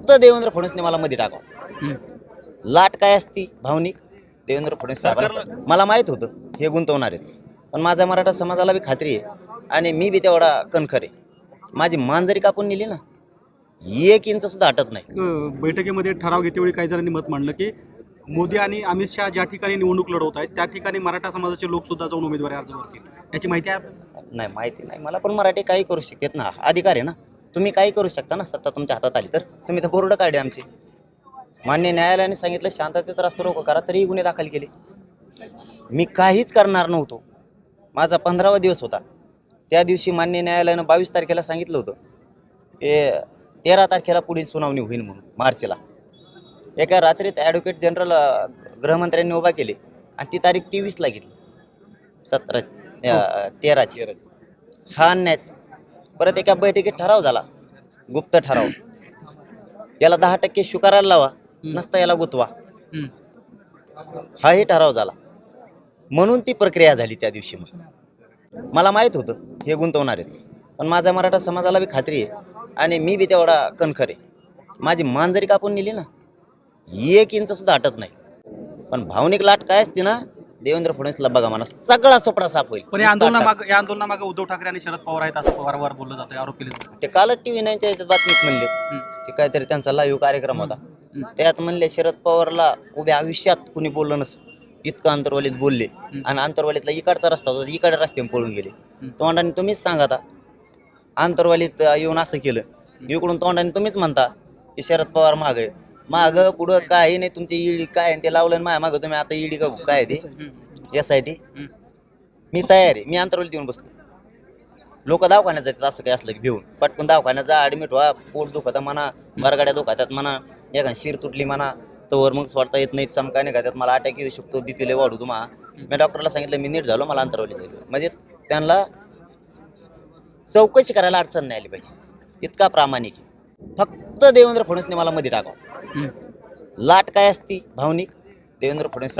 फक्त देवेंद्र फडणवीसने मला मध्ये टाकावं. लाट काय असती? भावनिक. देवेंद्र फडणवीस साहेबांना मला माहीत होतं हे गुंतवणार आहेत. पण माझ्या मराठा समाजाला बी खात्री आहे. आणि मी बी तेवढा कणखर आहे. माझी मान जरी कापून नेली ना एक इंच सुद्धा हटत नाही. बैठकीमध्ये ठराव घेतेवेळी काही जणांनी मत मांडलं की मोदी आणि अमित शहा ज्या ठिकाणी निवडणूक लढवत आहेत त्या ठिकाणी मराठा समाजाचे लोक सुद्धा जाऊन उमेदवारी अर्ज करतील. याची माहिती आहे? नाही माहिती नाही. मला पण मराठी काही करू शकतात ना. अधिकार आहे ना. तुम्ही काही करू शकता ना? सत्ता तुमच्या हातात आली तर. तुम्ही तर बोर्ड काढले आमचे. मान्य न्यायालयाने सांगितलं शांततेत रस्ता रोको करा तरीही गुन्हे दाखल केले. मी काहीच करणार नव्हतो. माझा पंधरावा दिवस होता. त्या दिवशी मान्य न्यायालयानं बावीस तारखेला सांगितलं होतं. की तेरा तारखेला पुढील सुनावणी होईल म्हणून मार्चला. एका रात्रीत ॲडव्होकेट जनरल गृहमंत्र्यांनी उभा केले आणि ती तारीख तेवीसला घेतली. सतरा तेराची. हा अन्यायच. परत एका बैठकीत ठराव झाला. गुप्त ठराव. याला दहा टक्के स्वीकारायला लावा नसता याला गुतवा. हाही ठराव झाला. म्हणून ती प्रक्रिया झाली त्या दिवशी मग. मला माहीत होतं हे गुंतवणार आहेत. पण माझ्या मराठा समाजाला बी खात्री आहे आणि मी बी तेवढा कणखर आहे. माझी मान जरी कापून नेली ना एक इंच सुद्धा हटत नाही. पण भावनिक लाट काय असते ना देवेंद्र फडणवीसला बघा म्हणा सगळा सोपडा साफ होईल. पण या आंदोलनामागे या आंदोलनामागे उद्धव ठाकरे आणि शरद पवार आहेत असं वारंवार बोललं जातं आरोप केले जातात. ते कालच टी व्ही नाईनच्या याच्यात बातमीत म्हणले. ते काहीतरी त्यांचा लाईव्ह कार्यक्रम होता. त्यात म्हणले शरद पवारला उभ्या आयुष्यात कुणी बोललं नसं इतकं अंतरवालीत बोलले. आणि अंतरवालीतला इकडचा रस्ता होता इकडे रस्त्याने पळून गेले. तोंडाने तुम्हीच सांगा आता. अंतरवालीत येऊन असं केलं. इकडून तोंडाने तुम्हीच म्हणता की शरद पवार माग आहे. माग पुढं काय नाही तुमची ईडी काय आहे ते लावलं आणि माझ्या मागं तुम्ही आता ईडी का काय आहे ते? एस आय टी हम्म. मी तयार आहे मी अंतरवलीत येऊन बसलो लोक दवाखान्यात जातात असं काय असलं की भिवून पटकन दवाखान्यात जा ॲडमिट व्हा पोट दुखत म्हणा बरगाड्या दुखातात म्हणा एखाद शिर तुटली म्हणा तोवर मग स्वतः येत नाही चमका निघातात मला अटॅक येऊ शकतो बीपी लय वाढू तुम्हा. मी डॉक्टरला सांगितलं मी नीट झालो मला अंतरवली जायचं. म्हणजे त्यांना चौकशी करायला अडचण नाही आली पाहिजे. इतका प्रामाणिक आहे. फक्त देवेंद्र फडणवीसने मला मध्ये टाकावं. लाट काय असती? भावनिक? देवेंद्र फडणवीस